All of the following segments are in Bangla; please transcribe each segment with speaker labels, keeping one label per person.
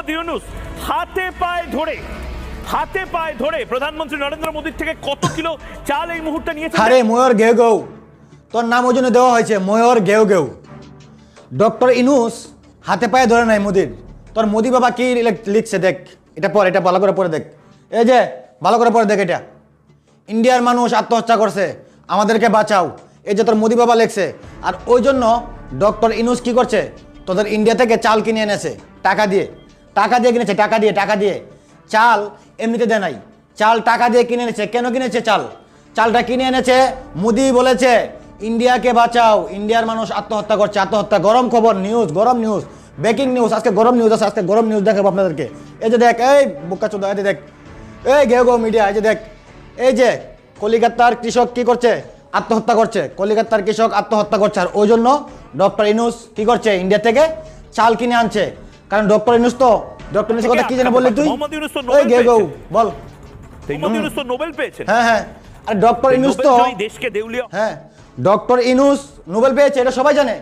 Speaker 1: মোহাম্মদ ইউনুস। হাতে পায়ে ধরে, হাতে পায়ে ধরে প্রধানমন্ত্রী নরেন্দ্র মোদীর থেকে কত কিলো চাল এই মুহূর্তে নিয়েছেন?
Speaker 2: আরে, ময়ূর ঘেউ ঘেউ তোর নাম ওই জন্য দেওয়া হয়েছে, ময়ূর ঘেউ ঘেউ ডক্টর ইনুস হাতে পায়ে ধরে নাই মোদির। তোর মোদি বাবা কি লিখছে দেখ, এটা পর এটা ভালো করে পরে দেখ। এই যে, ভালো করে পড়ে দেখ এটা। ইন্ডিয়ার মানুষ আত্মহত্যা করছে, আমাদেরকে বাঁচাও। এই যে তোর মোদি বাবা লিখছে, আর ওই জন্য ডক্টর ইনুস কি করছে, তোদের ইন্ডিয়া থেকে চাল কিনে এনেছে, টাকা দিয়ে। টাকা দিয়ে কিনেছে, টাকা দিয়ে টাকা দিয়ে। চাল এমনিতে দেয় নাই। চাল টাকা দিয়ে কিনে এনেছে। কেন কিনেছে চাল? চালটা কিনে এনেছে, মোদি বলেছে, ইন্ডিয়াকে বাঁচাও। ইন্ডিয়ার মানুষ আত্মহত্যা করছে। আত্মহত্যা, গরম খবর নিউজ গরম নিউজ ব্রেকিং নিউজ আজকে গরম নিউজ আছে, আজকে গরম নিউজ দেখাবো আপনাদেরকে। এই যে দেখ, এই বুকা চোদা, এই যে দেখ, এই ঘেউ গো মিডিয়া এই যে দেখ, এই যে কলিকাতার কৃষক কি করছে? আত্মহত্যা করছে। কলিকাতার কৃষক আত্মহত্যা করছে। আর ওই জন্য ডক্টর ইনুস কি করছে? ইন্ডিয়া থেকে চাল কিনে আনছে। কারণ ডক্টর ইনুস তো ডক্টর ইনুসের কথা কি যেন বললি তুই?
Speaker 1: মোহাম্মদ ইউনুস তো নোবেল
Speaker 2: ঘেউ গো
Speaker 1: পেয়েছেন।
Speaker 2: বল।
Speaker 1: মোহাম্মদ ইউনুস তো নোবেল পেয়েছেন
Speaker 2: হ্যাঁ হ্যাঁ। আর ডক্টর
Speaker 1: নোবেল
Speaker 2: তো
Speaker 1: দেশকে দেউলিয়া
Speaker 2: হ্যাঁ ডক্টর ইনুস নোবেল পেয়েছে এটা সবাই জানে।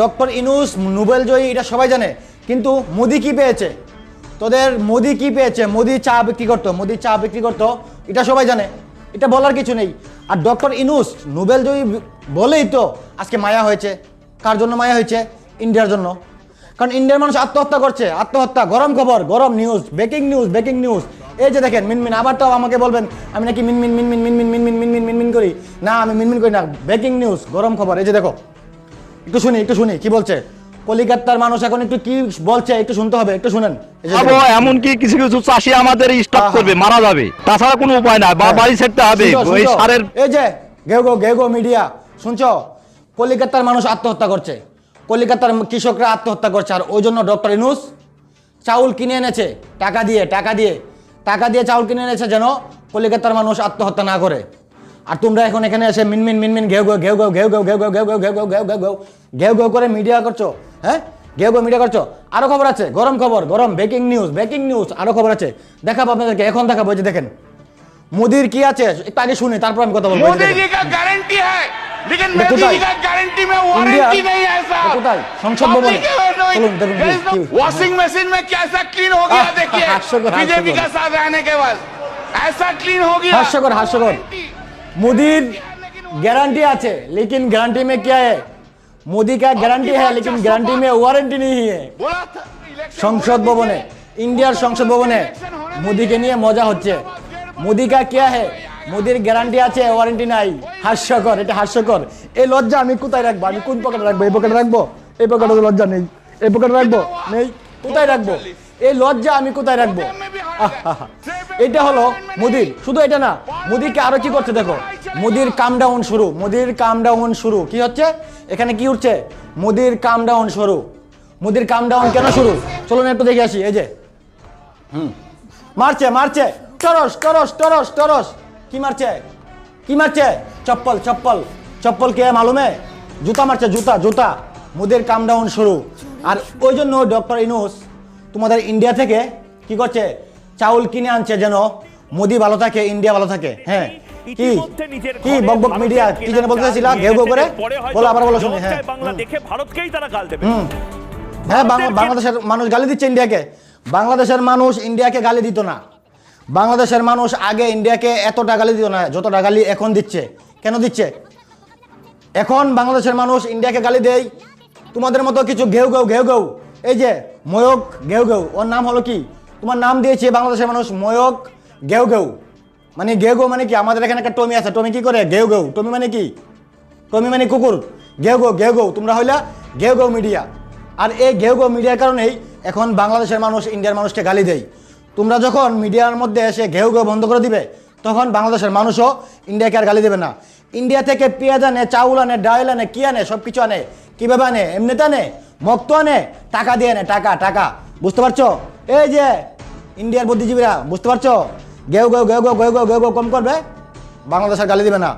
Speaker 2: ডক্টর ইনুস নোবেল জয়ী এটা সবাই জানে। কিন্তু মোদি কি পেয়েছে? তোদের মোদি কি পেয়েছে? মোদি চা বিক্রি করতো মোদি চা বিক্রি করতো এটা সবাই জানে। এটা বলার কিছু নেই। আর ডক্টর ইনুস নোবেল জয়ী বলেই তো আজকে মায়া হয়েছে। কার জন্য মায়া হয়েছে? ইন্ডিয়ার জন্য। কারণ ইন্ডিয়ার মানুষ আত্মহত্যা করছে আত্মহত্যা। গরম খবর গরম news breaking news breaking news এই যে দেখেন মিনমিন আবার তো আমাকে বলবেন আমি নাকি মিনমিন মিনমিন মিনমিন মিনমিন মিনমিন মিনমিন করি। না আমি মিনমিন করি না। ব্রেকিং নিউজ গরম খবর। এই যে দেখো একটু শুনি একটু শুনি কি বলছে? কলিকাতার মানুষ এখন একটু কি বলছে একটু শুনতে হবে একটু শুনেন। এই দেখেন।
Speaker 3: এমনকি কিছু কিছু চাষি আমাদের স্টপ করবে মারা যাবে। তাছাড়া কোনো উপায় নাই বা
Speaker 2: হ্যাঁ।
Speaker 3: বাড়ি ছাড়তে হবে।
Speaker 2: শুনছো?
Speaker 3: সারের
Speaker 2: এই যে গেও গো গেও গো মিডিয়া শুনছো? কলিকাতার মানুষ আত্মহত্যা করছে। কলিকাতার কৃষকরা আত্মহত্যা করছে আর ওই জন্য ডক্টর ইনুস চাউল কিনে এনেছে টাকা দিয়ে টাকা দিয়ে টাকা দিয়ে চাউল কিনে এনেছে যেন কলিকাতার মানুষ আত্মহত্যা না করে আর তোমরা এখন এখানে এসে মিনমিন মিনমিন ঘেউ ঘেউ ঘেউ ঘেউ ঘেউ ঘেউ ঘেউ ঘেউ ঘেউ ঘেউ ঘেউ ঘেউ ঘেউ ঘেউ ঘেউ ঘেউ করে মিডিয়া করছ হ্যাঁ ঘেউ ঘেউ মিডিয়া করছ আরও খবর আছে গরম খবর গরম ব্রেকিং নিউজ ব্রেকিং নিউজ আরও খবর আছে দেখাবো আপনাদেরকে এখন দেখাবো যে দেখেন মোদির কি আছে একটু আগে শুনি তারপর আমি কথা বলব
Speaker 4: लेकिन मेरी का गारंटी में वारंटी नहीं है साहब
Speaker 2: संसद भवन चलो देखो
Speaker 4: वॉशिंग मशीन में कैसा क्लीन हो गया देखिए बीजेपी का साथ आने के बाद ऐसा क्लीन हो गया
Speaker 2: हास्यकर हास्यकर मोदी गारंटी আছে लेकिन गारंटी में क्या है मोदी का गारंटी है लेकिन गारंटी में वारंटी नहीं है
Speaker 4: संसद
Speaker 2: भवन
Speaker 4: इंडियार
Speaker 2: संसद भवन मोदी के लिए मजा হচ্ছে মোদি কা क्या है মোদির গ্যারান্টি আছে, ওয়ারেন্টি নাই। হাস্যকর, এটা হাস্যকর। এই লজ্জা আমি কোথায় রাখব? আমি কোন পকেটে রাখব? এই পকেটে রাখব? এই পকেটে লজ্জা নেই। এই পকেটে রাখব? নেই। কোথায় রাখব? এই লজ্জা আমি কোথায় রাখব? এটা হলো মোদির। শুধু এটা না মোদিকে আরও কি করছে দেখো? মোদির কাম ডাউন শুরু। মোদির কাম ডাউন শুরু। কি হচ্ছে? এখানে কি উঠছে? মোদির কাম ডাউন শুরু। মোদির কাম ডাউন কেন শুরু? চলুন একটু দেখে আসি। এই যে। হুম। মারছে মারছে। টরস টরস টরস টরস। কি মারছে? কি মারছে? চপ্পল চপ্পল। চপ্পল কে মালুমে? জুতা মারছে জুতা জুতা। মুদের কাম ডাউন শুরু। আর ওই জন্য ডক্টর ইনুস তোমাদের ইন্ডিয়া থেকে কি করছে? চাউল কিনে আনছে যেন মোদি ভালো থাকে ইন্ডিয়া ভালো থাকে। হ্যাঁ। কি? কি? বকবক মিডিয়া কি যেন
Speaker 1: কেনা
Speaker 2: বলতে
Speaker 1: চাল
Speaker 2: চাইছিলা ঘেউ ঘেউ করে? বলো আবার বলো শুনি হ্যাঁ।
Speaker 1: বাংলা দেখে ভারতকেই তারা গাল দেবে।
Speaker 2: হ্যাঁ বাংলাদেশের মানুষ গালি দিচ্ছে ইন্ডিয়াকে বাংলাদেশের মানুষ ইন্ডিয়াকে গালি দিত না। বাংলাদেশের মানুষ আগে ইন্ডিয়াকে এতটা গালি দিত না যতটা গালি এখন দিচ্ছে। কেন দিচ্ছে? এখন বাংলাদেশের মানুষ ইন্ডিয়াকে গালি দেয়। তোমাদের মতো কিছু ঘেউ ঘেউ ঘেউ ঘেউ। এই যে, ময়ক ঘেউ ঘেউ, ওর নাম হলো কি? তোমার নাম দিয়েছে বাংলাদেশের মানুষ ময়ক ঘেউ ঘেউ। মানে ঘেউ ঘেউ মানে কি? আমাদের এখানে একটা টমি আছে, টমি কি করে? ঘেউ ঘেউ। টমি মানে কি? টমি মানে কুকুর। ঘেউ গো ঘেউ গো তোমরা হইলা ঘেউ গো মিডিয়া। আর এই ঘেউ গো মিডিয়ার কারণেই এখন বাংলাদেশের মানুষ ইন্ডিয়ার মানুষকে গালি দেয়। তোমরা যখন মিডিয়ার মধ্যে এসে ঘেউ ঘেউ বন্ধ করে দিবে, তখন বাংলাদেশের মানুষও ইন্ডিয়াকে আর গালি দেবে না। ইন্ডিয়া থেকে পেঁয়াজ আনে, চাউল আনে ডাইল আনে, কি আনে সব কিছু আনে। কীভাবে আনে? এমনিতে আনে মক্ত আনে, টাকা দিয়ে আনে, টাকা টাকা। বুঝতে পারছ? এই যে ইন্ডিয়ার বুদ্ধিজীবীরা, বুঝতে পারছ? ঘেউ ঘেউ ঘেউ ঘেউ ঘেউ ঘেউ ঘেউ কম করবে বাংলাদেশের গালি দেবে না।